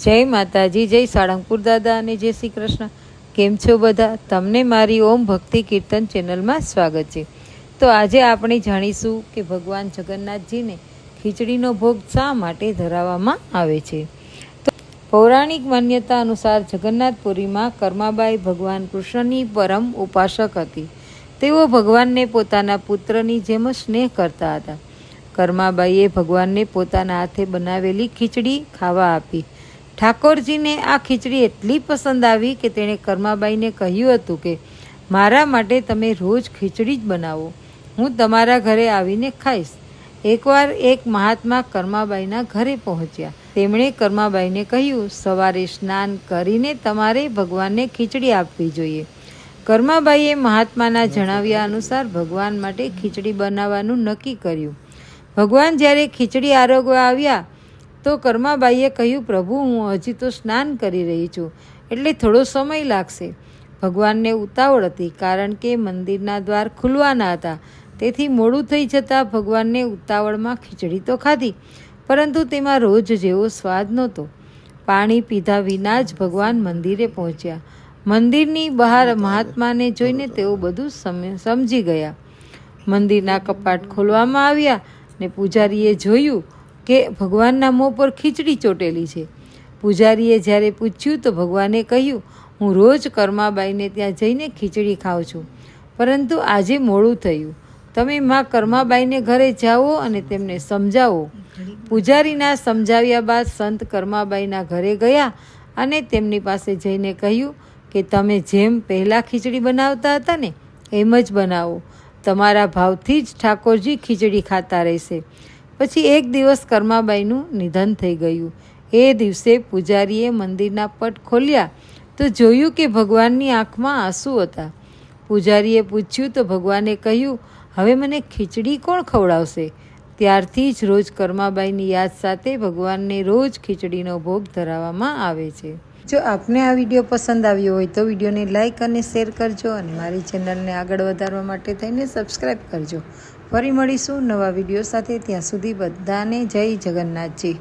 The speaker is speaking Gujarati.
જય માતાજી, જય સાળંગપુર દાદા અને જય શ્રી કૃષ્ણ. કેમ છો બધા? તમને મારી ઓમ ભક્તિ કીર્તન ચેનલમાં સ્વાગત છે. તો આજે આપણે જાણીશું કે ભગવાન જગન્નાથજીને ખીચડીનો ભોગ શા માટે ધરાવવામાં આવે છે? તો પૌરાણિક માન્યતા અનુસાર જગન્નાથપુરીમાં કર્માબાઈ ભગવાન કૃષ્ણની પરમ ઉપાસક હતી. તેઓ ભગવાનને પોતાના પુત્રની જેમ સ્નેહ કરતા હતા. કર્માબાઈએ ભગવાનને પોતાના હાથે બનાવેલી ખીચડી ખાવા આપી. ઠાકોરજીને આ ખીચડી એટલી પસંદ આવી કે તેણે કર્માબાઈને કહ્યું હતું કે, મારા માટે તમે રોજ ખીચડી જ બનાવો. હું તમારા ઘરે આવીને ખાઈશ. એકવાર એક મહાત્મા કર્માબાઈના ઘરે પહોંચ્યા. તેમણે કર્માબાઈને કહ્યું, સવારે સ્નાન કરીને તમારે ભગવાનને ખીચડી આપવી જોઈએ. કર્માબાઈએ મહાત્માના જણાવ્યા અનુસાર ભગવાન માટે ખીચડી બનાવવાનું નક્કી કર્યું. ભગવાન જ્યારે ખીચડી આરોગવા આવ્યા તો કર્માબાઈએ કહ્યું, પ્રભુ, હું હજી તો સ્નાન કરી રહી છું, એટલે થોડો સમય લાગશે. ભગવાનને ઉતાવળ હતી, કારણ કે મંદિરના દ્વાર ખુલવાના હતા. તેથી મોડું થઈ જતાં ભગવાનને ઉતાવળમાં ખીચડી તો ખાધી, પરંતુ તેમાં રોજ જેવો સ્વાદ નહોતો. પાણી પીધા વિના જ ભગવાન મંદિરે પહોંચ્યા. મંદિરની બહાર મહાત્માને જોઈને તેઓ બધું સમ- સમજી ગયા. મંદિરના કપાટ ખોલવામાં આવ્યા ને પૂજારીએ જોયું કે ભગવાનના મોં પર ખીચડી ચોટેલી છે. પૂજારીએ જ્યારે પૂછ્યું તો ભગવાને કહ્યું, હું રોજ કર્માબાઈને ત્યાં જઈને ખીચડી ખાઉં છું. પરંતુ આજે મોડું થયું. તમે માં કર્માબાઈને ઘરે જાઓ અને તેમને સમજાવો. પૂજારીના સમજાવ્યા બાદ સંત કર્માબાઈના ઘરે ગયા અને તેમની પાસે જઈને કહ્યું કે, તમે જેમ પહેલાં ખીચડી બનાવતા હતા ને, એમ જ બનાવો. તમારા ભાવથી જ ઠાકોરજી ખીચડી ખાતા રહેશે. પછી એક દિવસ કર્માબાઈનું નિધન થઈ ગયું. એ દિવસે પૂજારીએ મંદિરના પટ ખોલ્યા તો જોયું કે ભગવાનની આંખમાં આંસુ હતા. પૂજારીએ પૂછ્યું તો ભગવાને કહ્યું, હવે મને ખીચડી કોણ ખવડાવશે? ત્યારથી જ રોજ કર્માબાઈની યાદ સાથે ભગવાનને રોજ ખીચડીનો ભોગ ધરાવવામાં આવે છે. જો આપને આ વીડિયો પસંદ આવ્યો હોય તો વિડીયોને લાઇક અને શેર કરજો અને મારી ચેનલને આગળ વધારવા માટે થઈને સબસ્ક્રાઈબ કરજો. ફરી મળીશું નવા વીડિયો સાથે. ત્યાં સુધી બધાને જય જગન્નાથજી.